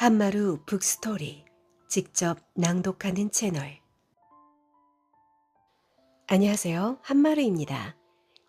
한마루 북스토리 직접 낭독하는 채널 안녕하세요. 한마루입니다.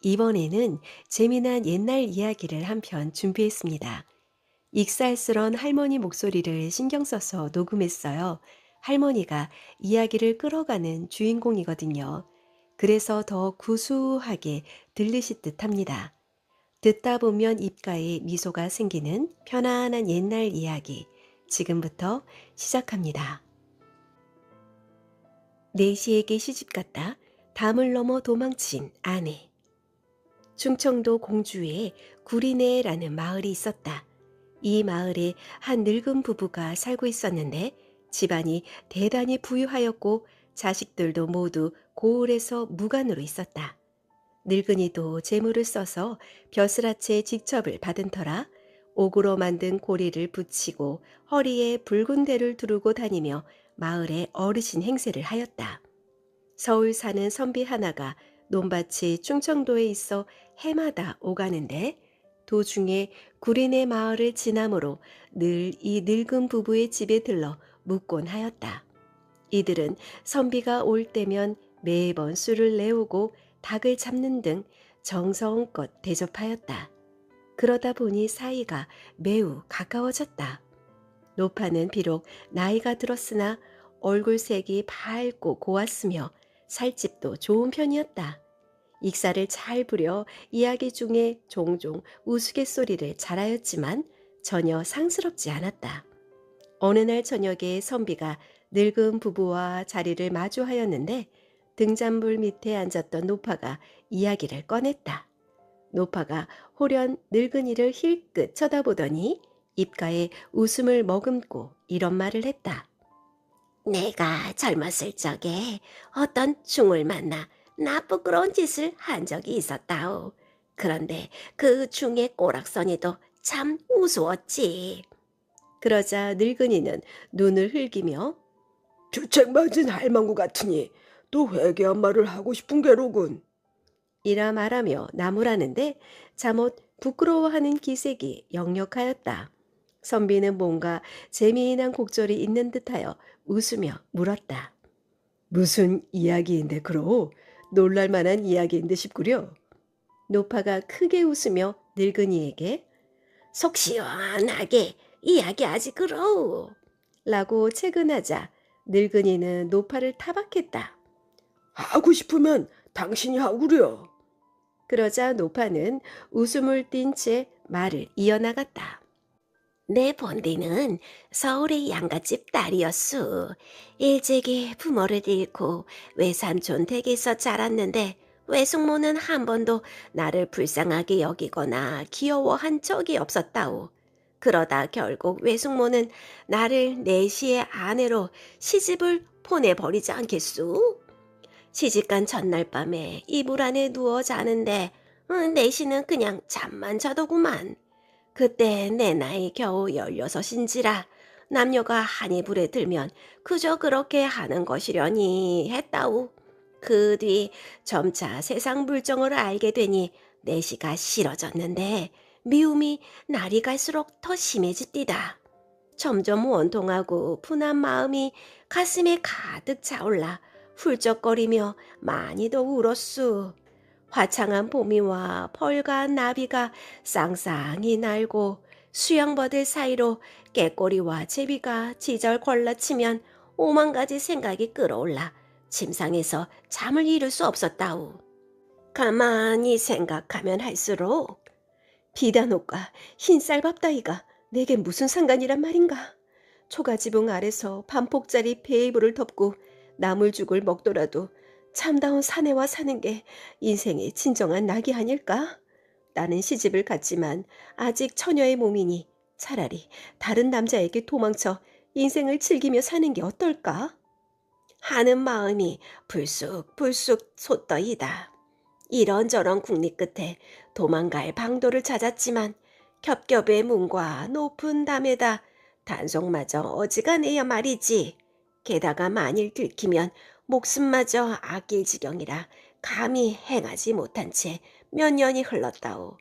이번에는 재미난 옛날 이야기를 한 편 준비했습니다. 익살스런 할머니 목소리를 신경 써서 녹음했어요. 할머니가 이야기를 끌어가는 주인공이거든요. 그래서 더 구수하게 들리실 듯 합니다. 듣다 보면 입가에 미소가 생기는 편안한 옛날 이야기. 지금부터 시작합니다. 내시에게 시집갔다 담을 넘어 도망친 아내. 충청도 공주에 구리네라는 마을이 있었다. 이 마을에 한 늙은 부부가 살고 있었는데 집안이 대단히 부유하였고 자식들도 모두 고을에서 무관으로 있었다. 늙은이도 재물을 써서 벼슬아채 직첩을 받은 터라 옥으로 만든 고리를 붙이고 허리에 붉은 대를 두르고 다니며 마을에 어르신 행세를 하였다. 서울 사는 선비 하나가 논밭이 충청도에 있어 해마다 오가는데 도중에 구린의 마을을 지나므로 늘 이 늙은 부부의 집에 들러 묵곤 하였다. 이들은 선비가 올 때면 매번 술을 내오고 닭을 잡는 등 정성껏 대접하였다. 그러다 보니 사이가 매우 가까워졌다. 노파는 비록 나이가 들었으나 얼굴색이 밝고 고왔으며 살집도 좋은 편이었다. 익사를 잘 부려 이야기 중에 종종 우스갯소리를 잘하였지만 전혀 상스럽지 않았다. 어느 날 저녁에 선비가 늙은 부부와 자리를 마주하였는데 등잔불 밑에 앉았던 노파가 이야기를 꺼냈다. 노파가 호련 늙은이를 힐끗 쳐다보더니 입가에 웃음을 머금고 이런 말을 했다. 내가 젊었을 적에 어떤 중을 만나 나쁘끄러운 짓을 한 적이 있었다오. 그런데 그 중의 꼬락서니도 참 우스웠지. 그러자 늙은이는 눈을 흘기며 주책 맞은 할망구 같으니 또 회개한 말을 하고 싶은 게로군. 이라 말하며 나무라는데 잠옷 부끄러워하는 기색이 역력하였다. 선비는 뭔가 재미난 곡절이 있는 듯하여 웃으며 물었다. 무슨 이야기인데 그러? 놀랄만한 이야기인데 싶구려. 노파가 크게 웃으며 늙은이에게 속 시원하게 이야기하지 그러우. 라고 채근하자 늙은이는 노파를 타박했다. 하고 싶으면 당신이 하구려. 그러자 노파는 웃음을 띤 채 말을 이어나갔다. 내 본디는 서울의 양갓집 딸이었수. 일찍이 부모를 잃고 외삼촌 댁에서 자랐는데 외숙모는 한 번도 나를 불쌍하게 여기거나 귀여워한 적이 없었다오. 그러다 결국 외숙모는 나를 내시의 아내로 시집을 보내버리지 않겠수? 시집간 전날 밤에 이불 안에 누워 자는데 응, 내시는 그냥 잠만 자더구만. 그때 내 나이 겨우 열여섯인지라 남녀가 한 이불에 들면 그저 그렇게 하는 것이려니 했다우. 그 뒤 점차 세상 물정을 알게 되니 내시가 싫어졌는데 미움이 날이 갈수록 더 심해집디다. 점점 원통하고 분한 마음이 가슴에 가득 차올라 훌쩍거리며 많이도 울었수. 화창한 봄이와 펄가한 나비가 쌍쌍이 날고 수영버들 사이로 깨꼬리와 제비가 지절 걸러치면 오만 가지 생각이 끌어올라 침상에서 잠을 이룰 수 없었다우. 가만히 생각하면 할수록 비단옷과 흰 쌀밥 따위가 내게 무슨 상관이란 말인가? 초가지붕 아래서 반폭짜리 베이브를 덮고 나물죽을 먹더라도 참다운 사내와 사는 게 인생의 진정한 낙이 아닐까? 나는 시집을 갔지만 아직 처녀의 몸이니 차라리 다른 남자에게 도망쳐 인생을 즐기며 사는 게 어떨까? 하는 마음이 불쑥불쑥 솟더이다. 이런저런 국리 끝에 도망갈 방도를 찾았지만 겹겹의 문과 높은 담에다 단속마저 어지간해야 말이지. 게다가 만일 들키면 목숨마저 아낄 지경이라 감히 행하지 못한 채 몇 년이 흘렀다오.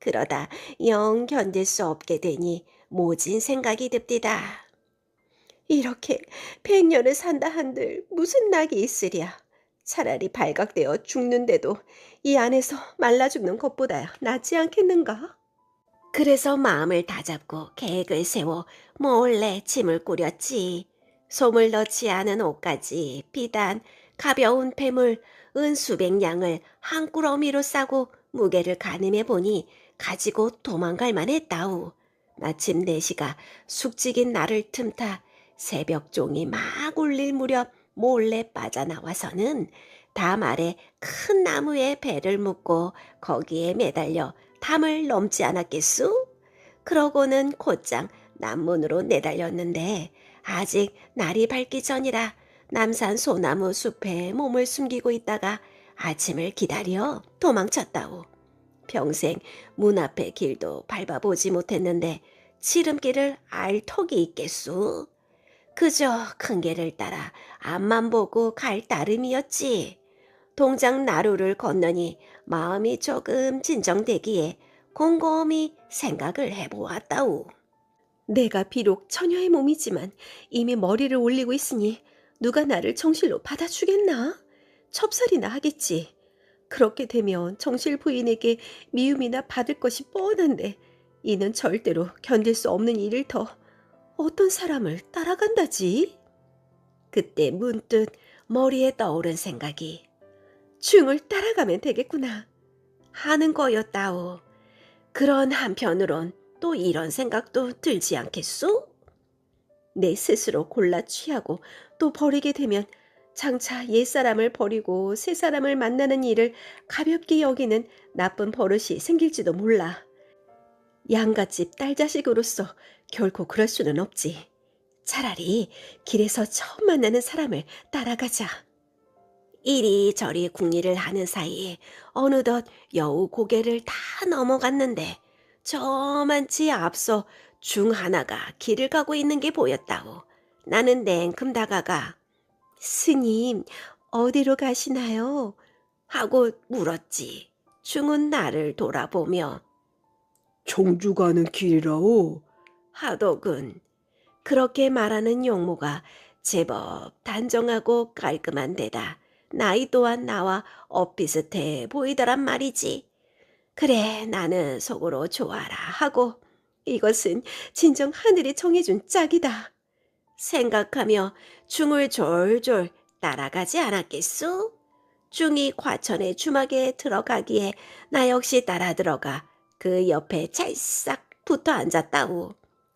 그러다 영 견딜 수 없게 되니 모진 생각이 듭디다. 이렇게 백년을 산다 한들 무슨 낙이 있으랴. 차라리 발각되어 죽는데도 이 안에서 말라 죽는 것보다 낫지 않겠는가? 그래서 마음을 다잡고 계획을 세워 몰래 짐을 꾸렸지. 솜을 넣지 않은 옷까지 비단 가벼운 폐물 은 수백 양을 한 꾸러미로 싸고 무게를 가늠해 보니 가지고 도망갈 만했다우. 마침 내시가 숙직인 나를 틈타 새벽 종이 막 울릴 무렵 몰래 빠져나와서는 담 아래 큰 나무에 배를 묶고 거기에 매달려 담을 넘지 않았겠수? 그러고는 곧장 남문으로 내달렸는데 아직 날이 밝기 전이라 남산 소나무 숲에 몸을 숨기고 있다가 아침을 기다려 도망쳤다오. 평생 문 앞의 길도 밟아보지 못했는데 지름길을 알 턱이 있겠소. 그저 큰 길을 따라 앞만 보고 갈 따름이었지. 동장 나루를 건너니 마음이 조금 진정되기에 곰곰이 생각을 해보았다오. 내가 비록 처녀의 몸이지만 이미 머리를 올리고 있으니 누가 나를 정실로 받아주겠나? 첩살이나 하겠지. 그렇게 되면 정실 부인에게 미움이나 받을 것이 뻔한데 이는 절대로 견딜 수 없는 일을 더 어떤 사람을 따라간다지? 그때 문득 머리에 떠오른 생각이 중을 따라가면 되겠구나 하는 거였다오. 그런 한편으론 또 이런 생각도 들지 않겠소? 내 스스로 골라 취하고 또 버리게 되면 장차 옛사람을 버리고 새 사람을 만나는 일을 가볍게 여기는 나쁜 버릇이 생길지도 몰라. 양갓집 딸 자식으로서 결코 그럴 수는 없지. 차라리 길에서 처음 만나는 사람을 따라가자. 이리저리 궁리를 하는 사이에 어느덧 여우 고개를 다 넘어갔는데 저만치 앞서 중 하나가 길을 가고 있는 게 보였다오. 나는 냉큼 다가가 스님 어디로 가시나요? 하고 물었지. 중은 나를 돌아보며 청주 가는 길이라오. 하더군. 그렇게 말하는 용모가 제법 단정하고 깔끔한 데다 나이 또한 나와 엇비슷해 보이더란 말이지. 그래 나는 속으로 좋아라 하고 이것은 진정 하늘이 정해준 짝이다. 생각하며 중을 졸졸 따라가지 않았겠소? 중이 과천의 주막에 들어가기에 나 역시 따라 들어가 그 옆에 찰싹 붙어 앉았다우.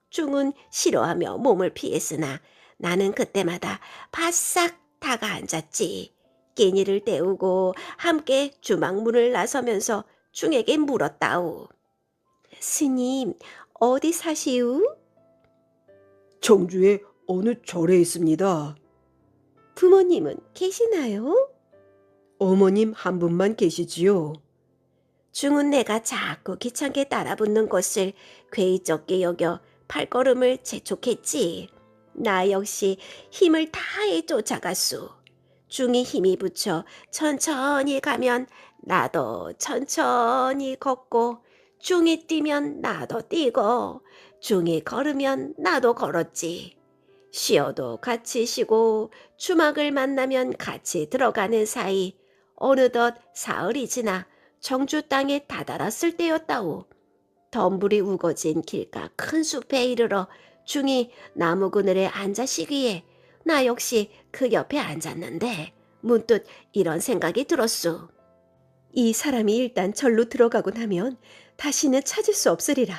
중은 싫어하며 몸을 피했으나 나는 그때마다 바싹 다가 앉았지. 끼니를 때우고 함께 주막 문을 나서면서 중에게 물었다우. 스님, 어디 사시우? 청주에 어느 절에 있습니다. 부모님은 계시나요? 어머님 한 분만 계시지요. 중은 내가 자꾸 귀찮게 따라붙는 것을 괴이적게 여겨 발걸음을 재촉했지. 나 역시 힘을 다해 쫓아갔수. 중이 힘이 붙여 천천히 가면 나도 천천히 걷고 중이 뛰면 나도 뛰고 중이 걸으면 나도 걸었지. 쉬어도 같이 쉬고 주막을 만나면 같이 들어가는 사이 어느덧 사흘이 지나 정주 땅에 다다랐을 때였다오. 덤불이 우거진 길가 큰 숲에 이르러 중이 나무 그늘에 앉아 쉬기에 나 역시 그 옆에 앉았는데 문득 이런 생각이 들었소. 이 사람이 일단 절로 들어가고 나면 다시는 찾을 수 없으리라.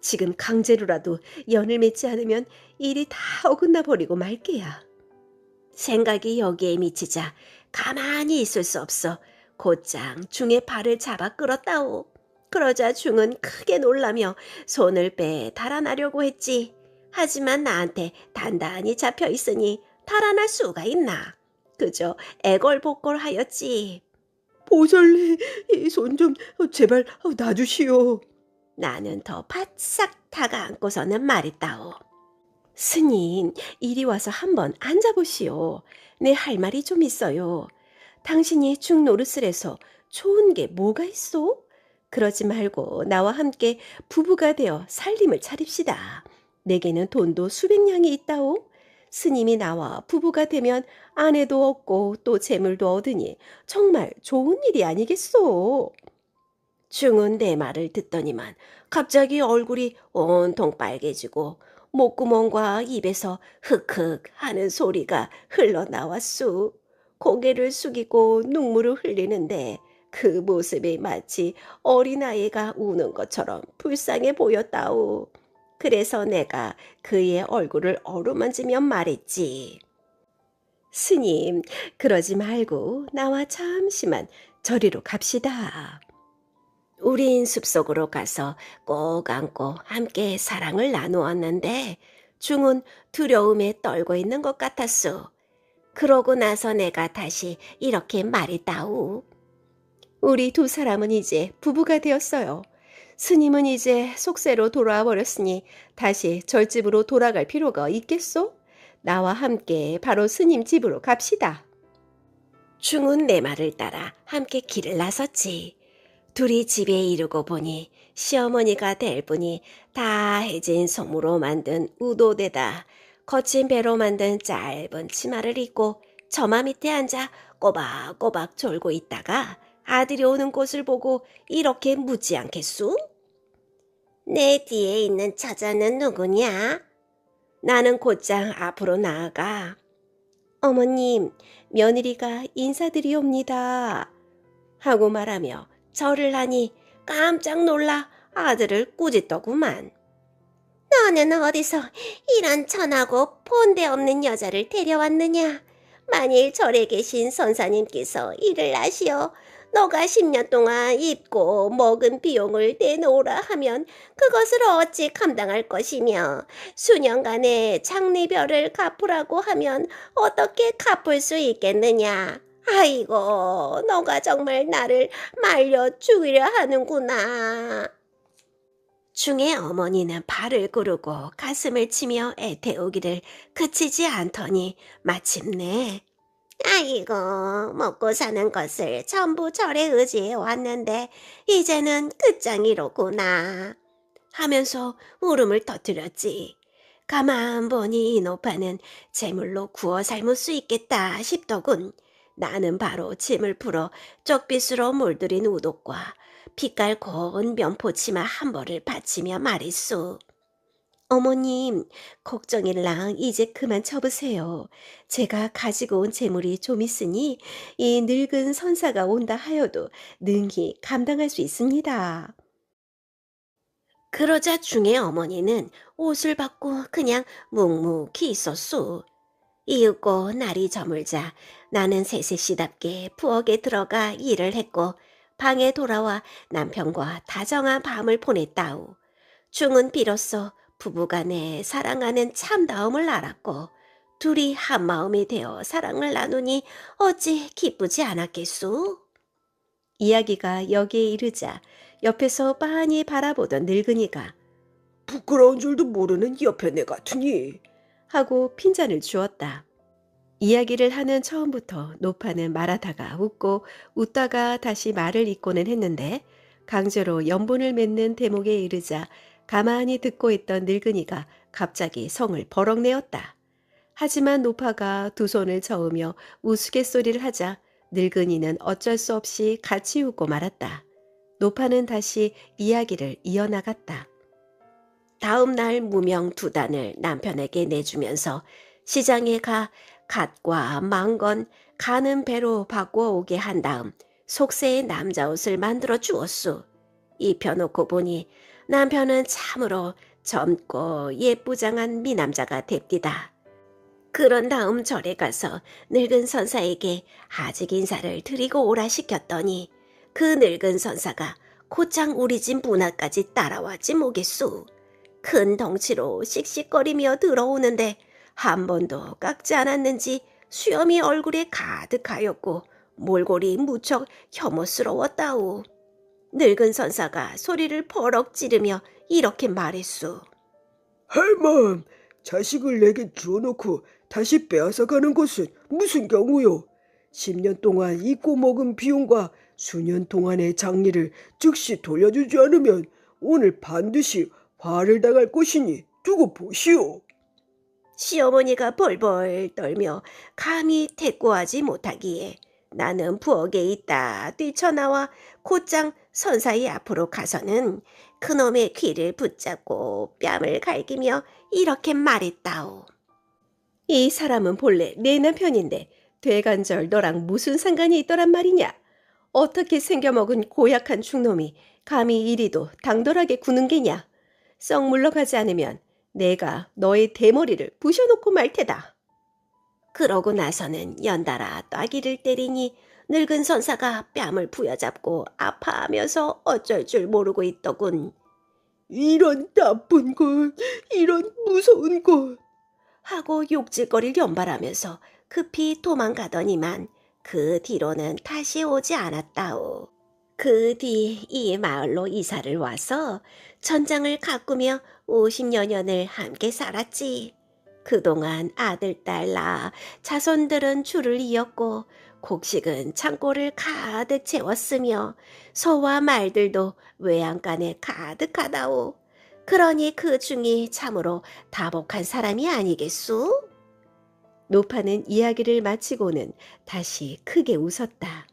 지금 강제로라도 연을 맺지 않으면 일이 다 어긋나 버리고 말게야. 생각이 여기에 미치자 가만히 있을 수 없어 곧장 중의 발을 잡아 끌었다오. 그러자 중은 크게 놀라며 손을 빼 달아나려고 했지. 하지만 나한테 단단히 잡혀 있으니 달아날 수가 있나. 그저 애걸복걸 하였지. 보살래, 이손 좀 제발 놔주시오. 나는 더 바싹 다가앉고서는 말했다오. 스님, 이리 와서 한번 앉아보시오. 내 할 말이 좀 있어요. 당신이 중 노릇을 해서 좋은 게 뭐가 있어? 그러지 말고 나와 함께 부부가 되어 살림을 차립시다. 내게는 돈도 수백 냥이 있다오. 스님이 나와 부부가 되면 아내도 얻고 또 재물도 얻으니 정말 좋은 일이 아니겠소. 중은 내 말을 듣더니만 갑자기 얼굴이 온통 빨개지고 목구멍과 입에서 흑흑 하는 소리가 흘러나왔소. 고개를 숙이고 눈물을 흘리는데 그 모습이 마치 어린아이가 우는 것처럼 불쌍해 보였다오. 그래서 내가 그의 얼굴을 어루만지며 말했지. 스님, 그러지 말고 나와 잠시만 저리로 갑시다. 우린 숲속으로 가서 꼭 안고 함께 사랑을 나누었는데 중은 두려움에 떨고 있는 것 같았소. 그러고 나서 내가 다시 이렇게 말했다우. 우리 두 사람은 이제 부부가 되었어요. 스님은 이제 속세로 돌아와 버렸으니 다시 절집으로 돌아갈 필요가 있겠소? 나와 함께 바로 스님 집으로 갑시다. 중은 내 말을 따라 함께 길을 나섰지. 둘이 집에 이르고 보니 시어머니가 될 분이 다 해진 솜으로 만든 우도대다 거친 배로 만든 짧은 치마를 입고 저마 밑에 앉아 꼬박꼬박 졸고 있다가 아들이 오는 곳을 보고 이렇게 묻지 않겠소? 내 뒤에 있는 처자는 누구냐? 나는 곧장 앞으로 나아가. 어머님, 며느리가 인사드리옵니다. 하고 말하며 절을 하니 깜짝 놀라 아들을 꾸짖더구만. 너는 어디서 이런 천하고 본데 없는 여자를 데려왔느냐? 만일 절에 계신 선사님께서 이를 아시어 너가 10년 동안 입고 먹은 비용을 내놓으라 하면 그것을 어찌 감당할 것이며 수년간의 장례별을 갚으라고 하면 어떻게 갚을 수 있겠느냐? 아이고, 너가 정말 나를 말려 죽이려 하는구나. 중의 어머니는 발을 구르고 가슴을 치며 애태우기를 그치지 않더니 마침내 아이고, 먹고 사는 것을 전부 절에 의지해 왔는데, 이제는 끝장이로구나. 하면서 울음을 터뜨렸지. 가만 보니 이 노파는 재물로 구워 삶을 수 있겠다 싶더군. 나는 바로 짐을 풀어 쪽빗으로 물들인 우독과 빛깔 고운 면포치마 한 벌을 바치며 말했소. 어머님, 걱정일랑 이제 그만 쳐보세요. 제가 가지고 온 재물이 좀 있으니 이 늙은 선사가 온다 하여도 능히 감당할 수 있습니다. 그러자 중의 어머니는 옷을 받고 그냥 묵묵히 있었소. 이윽고 날이 저물자 나는 세세시답게 부엌에 들어가 일을 했고 방에 돌아와 남편과 다정한 밤을 보냈다우. 중은 비로소 부부간에 사랑하는 참다움을 알았고 둘이 한 마음이 되어 사랑을 나누니 어찌 기쁘지 않았겠소? 이야기가 여기에 이르자 옆에서 빤히 바라보던 늙은이가 부끄러운 줄도 모르는 옆에 내 같으니. 하고 핀잔을 주었다. 이야기를 하는 처음부터 노파는 말하다가 웃고 웃다가 다시 말을 잇고는 했는데 강제로 연분을 맺는 대목에 이르자 가만히 듣고 있던 늙은이가 갑자기 성을 버럭내었다. 하지만 노파가 두 손을 저으며 우스갯소리를 하자 늙은이는 어쩔 수 없이 같이 웃고 말았다. 노파는 다시 이야기를 이어나갔다. 다음 날 무명 두 단을 남편에게 내주면서 시장에 가 갓과 망건 가는 배로 바꾸어 오게 한 다음 속세의 남자 옷을 만들어 주었소. 입혀놓고 보니 남편은 참으로 젊고 예쁘장한 미남자가 됩디다. 그런 다음 절에 가서 늙은 선사에게 아직 인사를 드리고 오라 시켰더니 그 늙은 선사가 곧장 우리 집 문화까지 따라왔지 뭐겠소. 큰 덩치로 씩씩거리며 들어오는데 한 번도 깎지 않았는지 수염이 얼굴에 가득하였고 몰골이 무척 혐오스러웠다오. 늙은 선사가 소리를 버럭 지르며 이렇게 말했소. 할멈, 자식을 내게 주어놓고 다시 빼앗아 가는 것은 무슨 경우요? 10년 동안 입고 먹은 비용과 수년 동안의 장리를 즉시 돌려주지 않으면 오늘 반드시 화를 당할 것이니 두고 보시오. 시어머니가 벌벌 떨며 감히 대꾸하지 못하기에 나는 부엌에 있다 뛰쳐나와 곧장 선사의 앞으로 가서는 그놈의 귀를 붙잡고 뺨을 갈기며 이렇게 말했다오. 이 사람은 본래 내 남편인데 되간절 너랑 무슨 상관이 있더란 말이냐? 어떻게 생겨먹은 고약한 충놈이 감히 이리도 당돌하게 구는 게냐? 썩 물러가지 않으면 내가 너의 대머리를 부셔놓고 말 테다. 그러고 나서는 연달아 따기를 때리니 늙은 선사가 뺨을 부여잡고 아파하면서 어쩔 줄 모르고 있더군. 이런 나쁜 것, 이런 무서운 것. 하고 욕질거리를 연발하면서 급히 도망가더니만 그 뒤로는 다시 오지 않았다오. 그 뒤 이 마을로 이사를 와서 전장을 가꾸며 50여 년을 함께 살았지. 그동안 아들, 딸, 나, 자손들은 줄을 이었고 곡식은 창고를 가득 채웠으며 소와 말들도 외양간에 가득하다오. 그러니 그 중이 참으로 다복한 사람이 아니겠소? 노파는 이야기를 마치고는 다시 크게 웃었다.